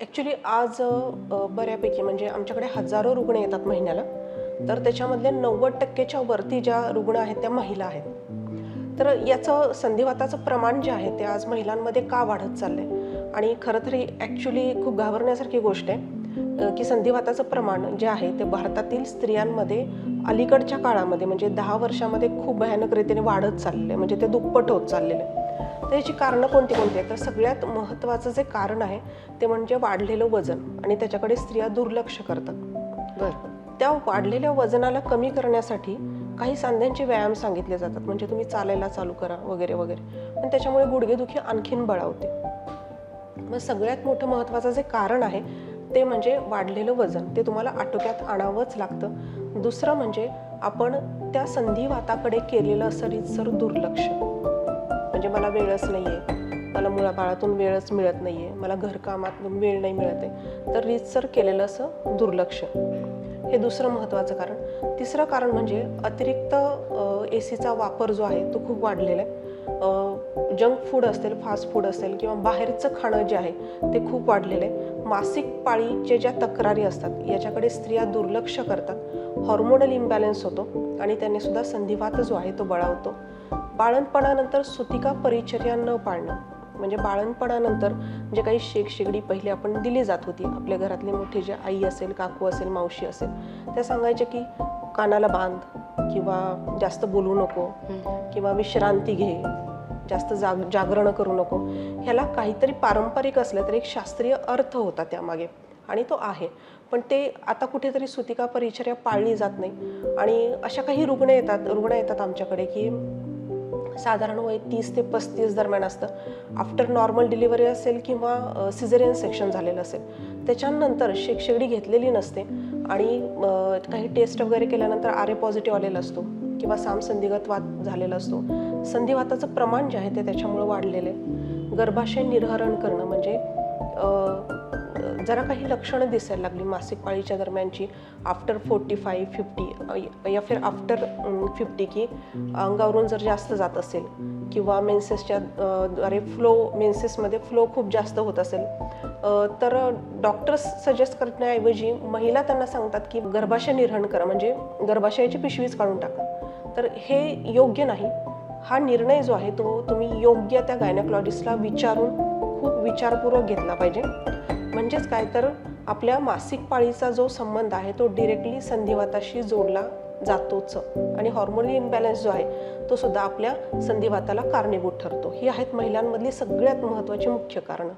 Actually आज बऱ्यापैकी म्हणजे आमच्याकडे हजारो रुग्ण येतात महिन्याला. तर त्याच्यामधले नव्वद टक्केच्या वरती ज्या रुग्ण आहेत त्या महिला आहेत. तर याचं संधिवाताचं प्रमाण जे आहे ते आज महिलांमध्ये का वाढत चाललंय? आणि खरं तरी ॲक्च्युली खूप घाबरण्यासारखी गोष्ट आहे की संधिवाताचं प्रमाण जे आहे ते भारतातील स्त्रियांमध्ये अलीकडच्या काळामध्ये म्हणजे दहा वर्षामध्ये खूप भयानक रीतीने वाढत चाललेलं आहे म्हणजे ते दुप्पट होत चाललेलं आहे. तर याची कारणं कोणती कोणती आहेत? तर सगळ्यात महत्त्वाचं जे कारण आहे ते म्हणजे वाढलेलं वजन आणि त्याच्याकडे स्त्रिया दुर्लक्ष करतात. बरं. त्या वाढलेल्या वजनाला कमी करण्यासाठी काही सांध्यांचे व्यायाम सांगितले जातात. म्हणजे तुम्ही चालायला चालू करा वगैरे वगैरे. पण त्याच्यामुळे गुडघेदुखी आणखीन बळावते. मग सगळ्यात मोठं महत्त्वाचं जे कारण आहे ते म्हणजे वाढलेलं वजन. ते तुम्हाला आटोक्यात आणावंच लागतं. दुसरं म्हणजे आपण त्या संधिवाताकडे केलेलं असं रीतसर दुर्लक्ष. म्हणजे मला वेळच नाही आहे मला मुलाबाळातून वेळच मिळत नाही आहे मला घरकामातून वेळ नाही मिळत आहे. तर रीतसर केलेलं असं दुर्लक्ष. हे दुसरं महत्त्वाचं कारण. तिसरं कारण म्हणजे अतिरिक्त ए सीचा वापर जो आहे तो खूप वाढलेला आहे. जंक फूड असेल फास्ट फूड असेल किंवा बाहेरचं खाणं जे आहे ते खूप वाढलेलं आहे. मासिक पाळीचे ज्या तक्रारी असतात याच्याकडे स्त्रिया दुर्लक्ष करतात. हॉर्मोनल इम्बॅलन्स होतो आणि त्याने सुद्धा संधिवात जो आहे तो बळावतो. बाळणपणानंतर सुतिका परिचर्या न पाळणं म्हणजे बाळणपणानंतर जे काही शेक शेगडी पहिले आपण दिली जात होती आपल्या घरातले मोठी जे आई असेल काकू असेल मावशी असेल त्या सांगायचे की कानाला बांध किंवा जास्त बोलू नको किंवा विश्रांती घे जास्त जाग जागरण करू नको. ह्याला काहीतरी पारंपरिक असलं तर एक शास्त्रीय अर्थ होता त्यामागे. आणि तो आहे. पण ते आता कुठेतरी सुतिका परिचर्या पाळली जात नाही. आणि अशा काही रुग्ण येतात रुग्ण येतात आमच्याकडे की साधारण वय तीस ते पस्तीस दरम्यान असतं. आफ्टर नॉर्मल डिलिव्हरी असेल किंवा सिझेरियन सेक्शन झालेलं असेल. त्याच्यानंतर शेकशेगडी घेतलेली नसते. आणि काही टेस्ट वगैरे केल्यानंतर आर ए पॉझिटिव्ह आलेला असतो किंवा सामसंधिगत वात झालेला असतो. संधिवाताचं प्रमाण जे आहे ते त्याच्यामुळं वाढलेलं आहे. गर्भाशय निर्हरण करणं म्हणजे जरा काही लक्षणं दिसायला लागली मासिक पाळीच्या दरम्यानची. आफ्टर फोर्टी फाय फिफ्टी या फिर आफ्टर फिफ्टी की अंगावरून जर जास्त जात असेल किंवा मेन्सेसच्या द्वारे फ्लो मेन्सेसमध्ये फ्लो खूप जास्त होत असेल तर डॉक्टर्स सजेस्ट करण्याऐवजी महिला त्यांना सांगतात की गर्भाशय निर्हण करा म्हणजे गर्भाशयाची पिशवीच काढून टाका. तर हे योग्य नाही. हा निर्णय जो आहे तो तुम्ही योग्य त्या गायनॉकॉलॉजिस्टला विचारून खूप विचारपूर्वक घेतला पाहिजे. म्हणजेच काय तर आपल्या मासिक पाळीचा जो संबंध आहे तो डिरेक्टली संधिवाताशी जोडला जातोच. आणि हॉर्मोनल इम्बॅलन्स जो आहे तो सुद्धा आपल्या संधिवाताला कारणीभूत ठरतो. ही आहेत महिलांमधली सगळ्यात महत्त्वाची मुख्य कारणं.